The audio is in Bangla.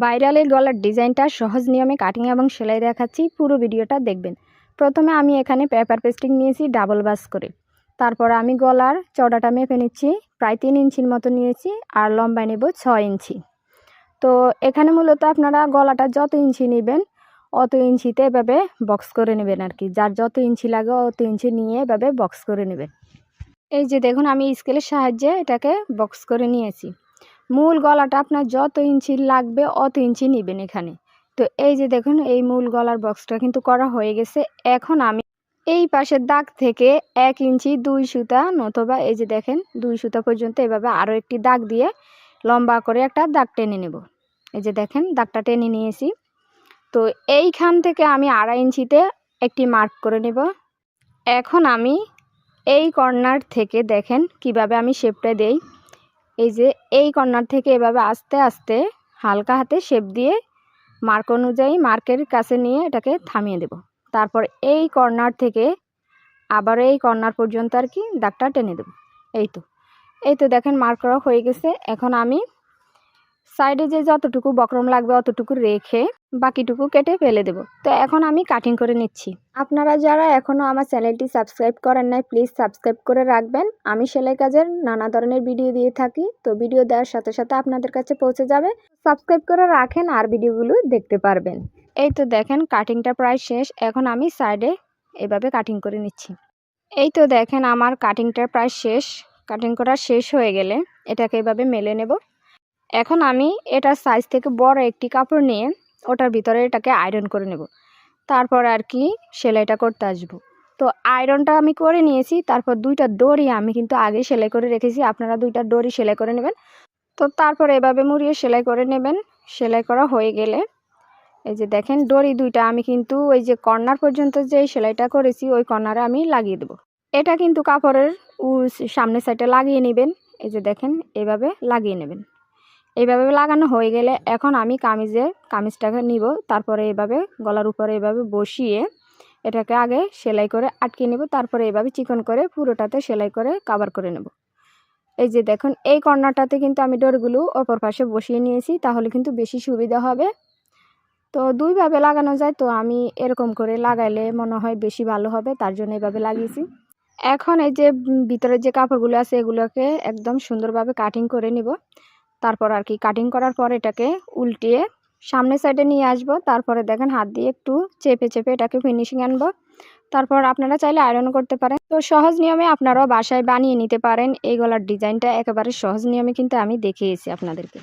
ভাইরাল এই গলার ডিজাইনটা সহজ নিয়মে কাটিং এবং সেলাই দেখাচ্ছি, পুরো ভিডিওটা দেখবেন। প্রথমে আমি এখানে পেপার পেস্টিং নিয়েছি ডাবল বাস করে। তারপর আমি গলার চওড়াটা মেপে নিচ্ছি, প্রায় তিন ইঞ্চির মতো নিয়েছি আর লম্বায় নেব ছয় ইঞ্চি। তো এখানে মূলত আপনারা গলাটা যত ইঞ্চি নেবেন, অত ইঞ্চিতে এভাবে বক্স করে নেবেন আর কি। যার যত ইঞ্চি লাগে অত ইঞ্চি নিয়ে এভাবে বক্স করে নেবেন। এই যে দেখুন, আমি স্কেলের সাহায্যে এটাকে বক্স করে নিয়েছি। মূল গলাটা আপনার যত ইঞ্চি লাগবে, অত ইঞ্চি নেবেন এখানে। তো এই যে দেখুন, এই মূল গলার বক্সটা কিন্তু করা হয়ে গেছে। এখন আমি এই পাশের দাগ থেকে এক ইঞ্চি দুই সুতা নতবা এই যে দেখেন, দুই সুতা পর্যন্ত এভাবে আরও একটি দাগ দিয়ে লম্বা করে একটা দাগ টেনে নেব। এই যে দেখেন, দাগটা টেনে নিয়েছি। তো এইখান থেকে আমি আড়াই ইঞ্চিতে একটি মার্ক করে নেব। এখন আমি এই কর্নার থেকে দেখেন কীভাবে আমি শেপটা দেই। এই যে এই কর্নার থেকে এভাবে আস্তে আস্তে হালকা হাতে শেপ দিয়ে মার্ক অনুযায়ী মার্কের কাছে নিয়ে এটাকে থামিয়ে দেব। তারপর এই কর্নার থেকে আবার এই কর্নার পর্যন্ত আর কি দাগটা টেনে দেব। এই তো। এই তো দেখেন মার্ক করা হয়ে গেছে। এখন আমি সাইডে যে যতটুকু বকরম লাগবে অতটুকু রেখে বাকিটুকু কেটে ফেলে দেব। তো এখন আমি কাটিং করে নিচ্ছি। আপনারা যারা এখনও আমার চ্যানেলটি সাবস্ক্রাইব করেন নাই, প্লিজ সাবস্ক্রাইব করে রাখবেন। আমি সেলাই কাজের নানা ধরনের ভিডিও দিয়ে থাকি, তো ভিডিও দেওয়ার সাথে সাথে আপনাদের কাছে পৌঁছে যাবে। সাবস্ক্রাইব করে রাখেন আর ভিডিওগুলো দেখতে পারবেন। এই তো দেখেন কাটিংটা প্রায় শেষ। এখন আমি সাইডে এভাবে কাটিং করে নিচ্ছি। এই তো দেখেন, আমার কাটিংটা প্রায় শেষ। কাটিং করা শেষ হয়ে গেলে এটাকে এভাবে মেলে নেব। এখন আমি এটার সাইজ থেকে বড় একটি কাপড় নিয়ে ওটার ভিতরে এটাকে আয়রন করে নেব। তারপর আর কি সেলাইটা করতে আসব। তো আয়রনটা আমি করে নিয়েছি, তারপর দুইটা দড়ি আমি কিন্তু আগে সেলাই করে রেখেছি, আপনারা দুইটা দড়ি সেলাই করে নেবেন। তো তারপর এভাবে মুড়িয়ে সেলাই করে নেবেন। সেলাই করা হয়ে গেলে এই যে দেখেন, দড়ি দুইটা আমি কিন্তু ওই যে কর্নার পর্যন্ত যে সেলাইটা করেছি, ওই কর্নারে আমি লাগিয়ে দেবো। এটা কিন্তু কাপড়ের সামনের সাইডে লাগিয়ে নেবেন। এই যে দেখেন, এভাবে লাগিয়ে নেবেন। এইভাবে লাগানো হয়ে গেলে এখন আমি কামিজের কামিজটাকে নিব। তারপরে এভাবে গলার উপরে এভাবে বসিয়ে এটাকে আগে সেলাই করে আটকে নেব। তারপরে এভাবে চিকন করে পুরোটাতে সেলাই করে কাভার করে নেব। এই যে দেখুন, এই কর্নারটাতে কিন্তু আমি ডোরগুলো অপর পাশে বসিয়ে নিয়েছি, তাহলে কিন্তু বেশি সুবিধা হবে। তো দুইভাবে লাগানো যায়, তো আমি এরকম করে লাগাইলে মনে হয় বেশি ভালো হবে, তার জন্য এভাবে লাগিয়েছি। এখন এই যে ভিতরের যে কাপড়গুলো আছে, এগুলোকে একদম সুন্দরভাবে কাটিং করে নিব। তারপর আর কি কাটিং করার পর এটাকে উল্টিয়ে সামনের সাইডে নিয়ে আসব। তারপরে দেখেন হাত দিয়ে একটু চেপে চেপে এটাকে ফিনিশিং আনব। তারপর আপনারা চাইলে আয়রন করতে পারেন। তো সহজ নিয়মে আপনারাও বাসায় বানিয়ে নিতে পারেন। এই গলার ডিজাইনটা একেবারে সহজ নিয়মে কিন্তু আমি দেখিয়েছি আপনাদেরকে।